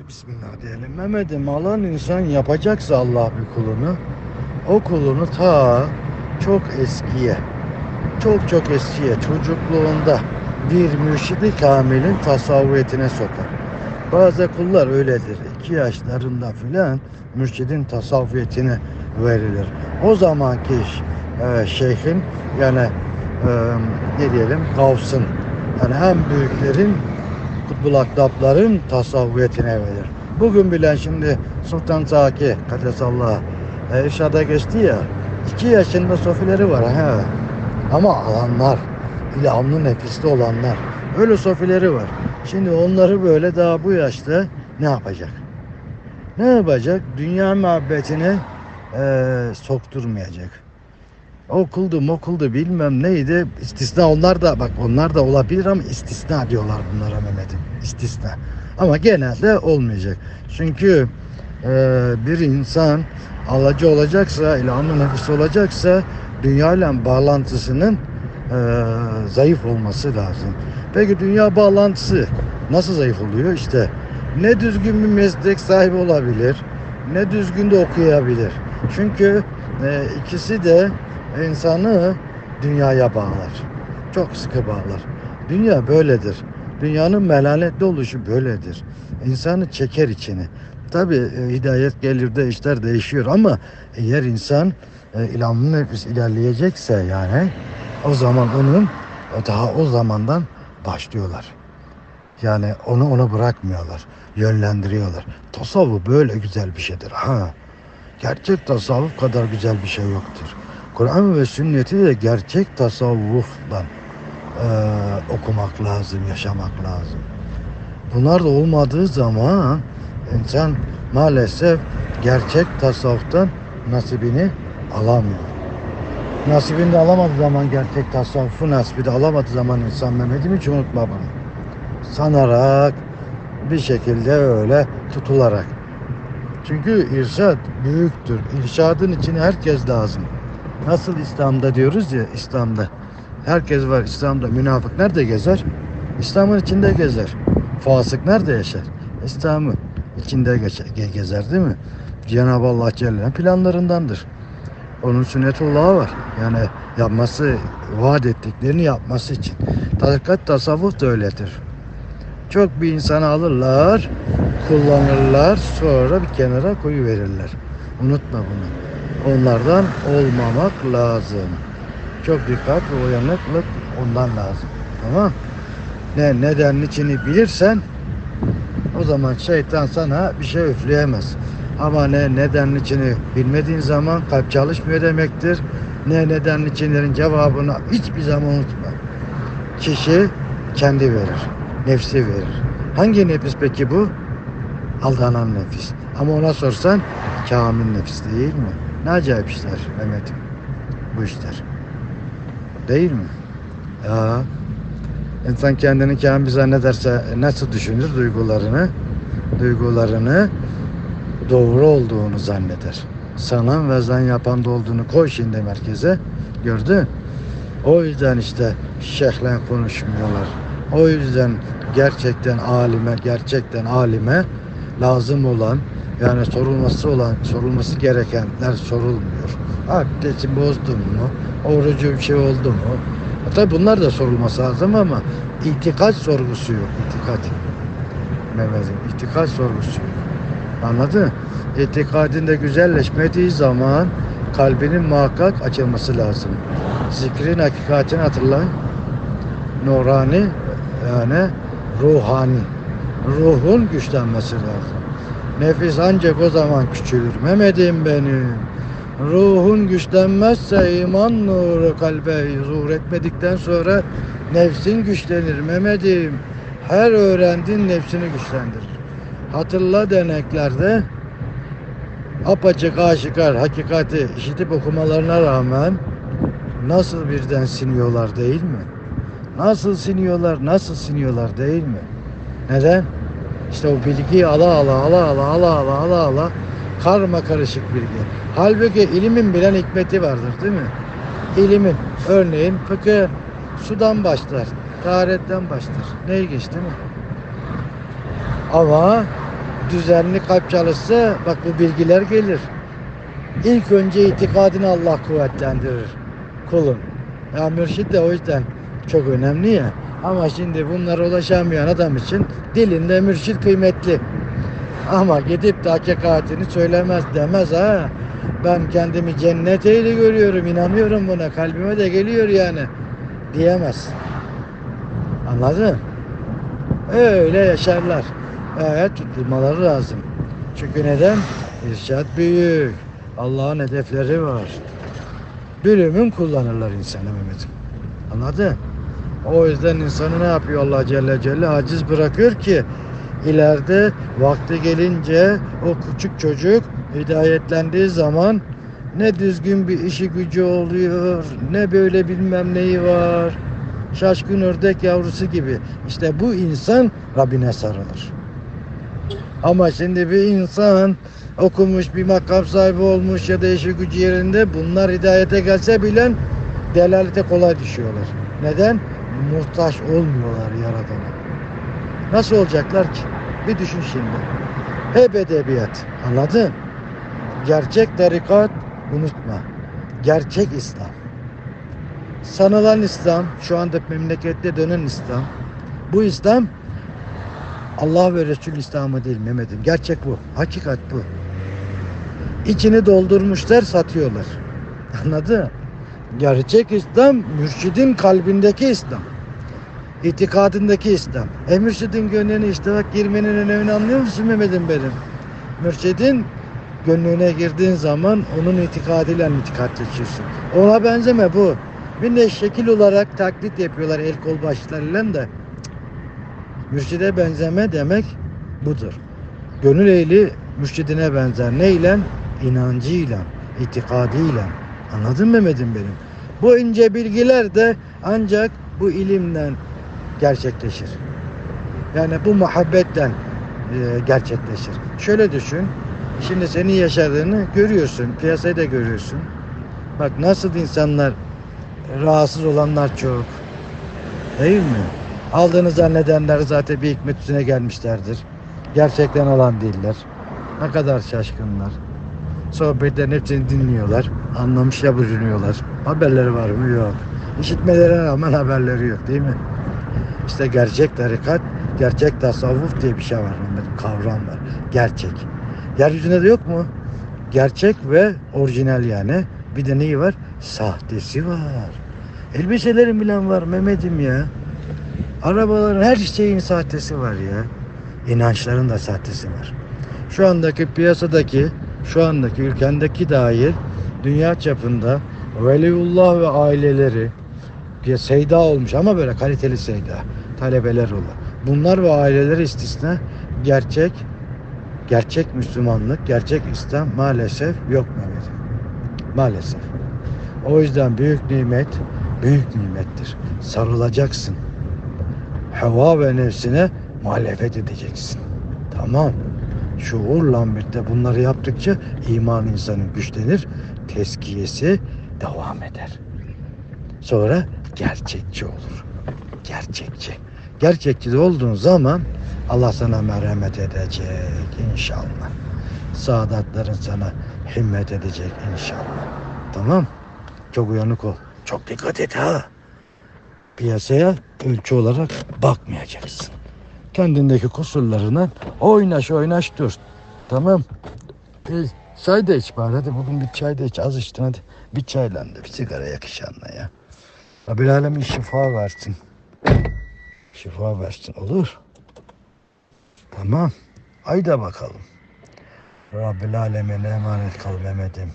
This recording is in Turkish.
E, Bismillah diyelim. Mehmet'im alan insan yapacaksa Allah bir kulunu o kulunu ta çok eskiye çok çok eskiye çocukluğunda bir mürşidi kamilin tasavvuriyetine sokar. Bazı kullar öyledir. İki yaşlarında filan mürşidin tasavvuriyetine verilir. O zamanki e, şeyhin yani e, ne diyelim Gavs'ın yani en büyüklerin Kutbul Aktapların tasavvuriyetine verilir. Bugün bilen şimdi Sultan Zaki Kadesallah e, irşada geçti ya iki yaşında sofileri var ha. Ama alanlar ilhamlı nefisli olanlar öyle sofileri var. Şimdi onları böyle daha bu yaşta ne yapacak? Ne yapacak? Dünya muhabbetine e, sokturmayacak. Okuldu mokuldu bilmem neydi istisna onlar da bak onlar da olabilir ama istisna diyorlar bunlara Mehmet'im istisna. Ama genelde olmayacak. Çünkü e, bir insan alacı olacaksa ilhamlı nefis olacaksa dünya ile bağlantısının e, zayıf olması lazım. Peki dünya bağlantısı nasıl zayıf oluyor? İşte ne düzgün bir meslek sahibi olabilir, ne düzgün de okuyabilir. Çünkü e, ikisi de insanı dünyaya bağlar. Çok sıkı bağlar. Dünya böyledir. Dünyanın melanetli oluşu böyledir. İnsanı çeker içine. Tabi hidayet gelir de işler değişiyor ama eğer insan e, ilhamlı nefis ilerleyecekse yani o zaman onun daha o zamandan başlıyorlar. Yani onu ona bırakmıyorlar. Yönlendiriyorlar. Tasavvuf böyle güzel bir şeydir. Ha. Gerçek tasavvuf kadar güzel bir şey yoktur. Kur'an ve sünneti de gerçek tasavvufla e, okumak lazım, yaşamak lazım. Bunlar da olmadığı zaman insan maalesef gerçek tasavvuftan nasibini alamıyor. Nasibini de alamadığı zaman gerçek tasavvufu nasibi de alamadığı zaman insan Mehmet'im hiç unutma bunu. Sanarak bir şekilde öyle tutularak. Çünkü irşad büyüktür. İrşadın için herkes lazım. Nasıl İslam'da diyoruz ya İslam'da. Herkes var İslam'da. Münafık nerede gezer? İslam'ın içinde gezer. Fasık nerede yaşar? İslam'ın içinde geçer, ge- gezer değil mi? Cenab-ı Allah Celle'nin planlarındandır. Onun sünnetullahı var. Yani yapması, vaat ettiklerini yapması için. Tarikat tasavvuf da öyledir. Çok bir insanı alırlar, kullanırlar, sonra bir kenara koyu verirler. Unutma bunu. Onlardan olmamak lazım. Çok dikkat ve uyanıklık ondan lazım. Tamam? Ne neden niçini bilirsen o zaman şeytan sana bir şey üfleyemez. Ama ne neden niçini bilmediğin zaman kalp çalışmıyor demektir. Ne neden niçinlerin cevabını hiçbir zaman unutma. Kişi kendi verir. Nefsi verir. Hangi nefis peki bu? Aldanan nefis. Ama ona sorsan kamil nefis değil mi? Ne acayip işler Mehmet'im. Bu işler. Değil mi? Ya. İnsan kendini kamil zannederse nasıl düşünür duygularını? Duygularını doğru olduğunu zanneder. Sanan ve zan yapan da olduğunu koy şimdi merkeze. Gördün? O yüzden işte şeyhle konuşmuyorlar. O yüzden gerçekten alime, gerçekten alime lazım olan yani sorulması olan, sorulması gerekenler sorulmuyor. Abdesti bozdun mu? Orucu bir şey oldu mu? Tabi bunlar da sorulması lazım ama itikat sorgusu yok. İtikat. Mehmet'im itikat sorgusu yok. Anladın? İtikadin de güzelleşmediği zaman kalbinin muhakkak açılması lazım. Zikrin hakikatini hatırlayın. Nurani yani ruhani. Ruhun güçlenmesi lazım. Nefis ancak o zaman küçülür. Mehmet'im benim. Ruhun güçlenmezse iman nuru kalbe zuhur etmedikten sonra nefsin güçlenir. Mehmet'im her öğrendin nefsini güçlendirir. Hatırla deneklerde apaçık aşikar hakikati işitip okumalarına rağmen nasıl birden siniyorlar değil mi? Nasıl siniyorlar, nasıl siniyorlar değil mi? Neden? İşte o bilgiyi ala ala ala ala ala ala ala ala karma karışık bilgi. Halbuki ilimin bilen hikmeti vardır değil mi? İlimin örneğin fıkıh sudan başlar, taharetten başlar. Ne ilginç değil mi? Ama düzenli kalp çalışsa bak bu bilgiler gelir. İlk önce itikadını Allah kuvvetlendirir kulun. Ya mürşit de o yüzden çok önemli ya. Ama şimdi bunlara ulaşamayan adam için dilinde mürşit kıymetli. Ama gidip de hakikatini söylemez demez ha. Ben kendimi cennet ehli görüyorum, inanıyorum buna. Kalbime de geliyor yani. Diyemez. Anladın? Öyle yaşarlar. Evet tutulmaları lazım. Çünkü neden? İrşad büyük. Allah'ın hedefleri var. Bölümün kullanırlar insanı Mehmet'im. Anladın? O yüzden insanı ne yapıyor Allah Celle Celle? Aciz bırakıyor ki ileride vakti gelince o küçük çocuk hidayetlendiği zaman ne düzgün bir işi gücü oluyor, ne böyle bilmem neyi var. Şaşkın ördek yavrusu gibi. İşte bu insan Rabbine sarılır. Ama şimdi bir insan okumuş, bir makam sahibi olmuş ya da işi gücü yerinde bunlar hidayete gelse bilen delalete kolay düşüyorlar. Neden? Muhtaç olmuyorlar Yaradan'a. Nasıl olacaklar ki? Bir düşün şimdi. Hep edebiyat. Anladın? Gerçek tarikat unutma. Gerçek İslam. Sanılan İslam, şu anda memlekette dönen İslam. Bu İslam Allah ve Resul İslamı değil Mehmet'im. Gerçek bu. Hakikat bu. İçini doldurmuşlar, satıyorlar. Anladın? Gerçek İslam, mürşidin kalbindeki İslam. İtikadındaki İslam. E mürşidin gönlüne işte bak girmenin önemini anlıyor musun Mehmet'im benim? Mürşidin gönlüne girdiğin zaman onun itikadıyla itikat geçiyorsun. Ona benzeme bu. Bir de şekil olarak taklit yapıyorlar el kol başlarıyla da. Mürşide benzeme demek budur. Gönül ehli mürşidine benzer. Neyle? İnancıyla, itikadıyla. Anladın mı Mehmet'im benim? Bu ince bilgiler de ancak bu ilimden gerçekleşir. Yani bu muhabbetten e, gerçekleşir. Şöyle düşün. Şimdi senin yaşadığını görüyorsun. Piyasayı da görüyorsun. Bak nasıl insanlar rahatsız olanlar çok. Değil mi? Aldığını zannedenler zaten bir hikmet üzerine gelmişlerdir. Gerçekten alan değiller. Ne kadar şaşkınlar. Sohbetlerin hepsini dinliyorlar. Anlamış ya bürünüyorlar. Haberleri var mı? Yok. İşitmelerine rağmen haberleri yok değil mi? İşte gerçek tarikat, gerçek tasavvuf diye bir şey var. Bir kavram var. Gerçek. Yeryüzünde de yok mu? Gerçek ve orijinal yani. Bir de neyi var? Sahtesi var. Elbiselerin bilen var Mehmet'im ya. Arabaların her şeyin sahtesi var ya. İnançların da sahtesi var. Şu andaki piyasadaki, şu andaki ülkendeki dair dünya çapında Veliullah ve aileleri ya seyda olmuş ama böyle kaliteli seyda. Talebeler olur. Bunlar ve aileleri istisna gerçek gerçek Müslümanlık, gerçek İslam maalesef yok Mehmet. Maalesef. O yüzden büyük nimet büyük nimettir. Sarılacaksın. Heva ve nefsine muhalefet edeceksin. Tamam. Şuurla birlikte bunları yaptıkça iman insanın güçlenir, teskiyesi devam eder. Sonra gerçekçi olur. Gerçekçi. Gerçekçi de olduğun zaman Allah sana merhamet edecek inşallah. Saadatların sana himmet edecek inşallah. Tamam. Çok uyanık ol. Çok dikkat et ha. Piyasaya ölçü olarak bakmayacaksın. Kendindeki kusurlarına oynaş oynaş dur. Tamam. Bir çay da iç bari hadi bugün bir çay da iç az içtin hadi. Bir çayla da bir sigara yakışanla ya. Rabbil Alemin şifa versin. Şifa versin olur. Tamam. Haydi bakalım. Rabbil Alemin'e emanet kal Mehmet'im.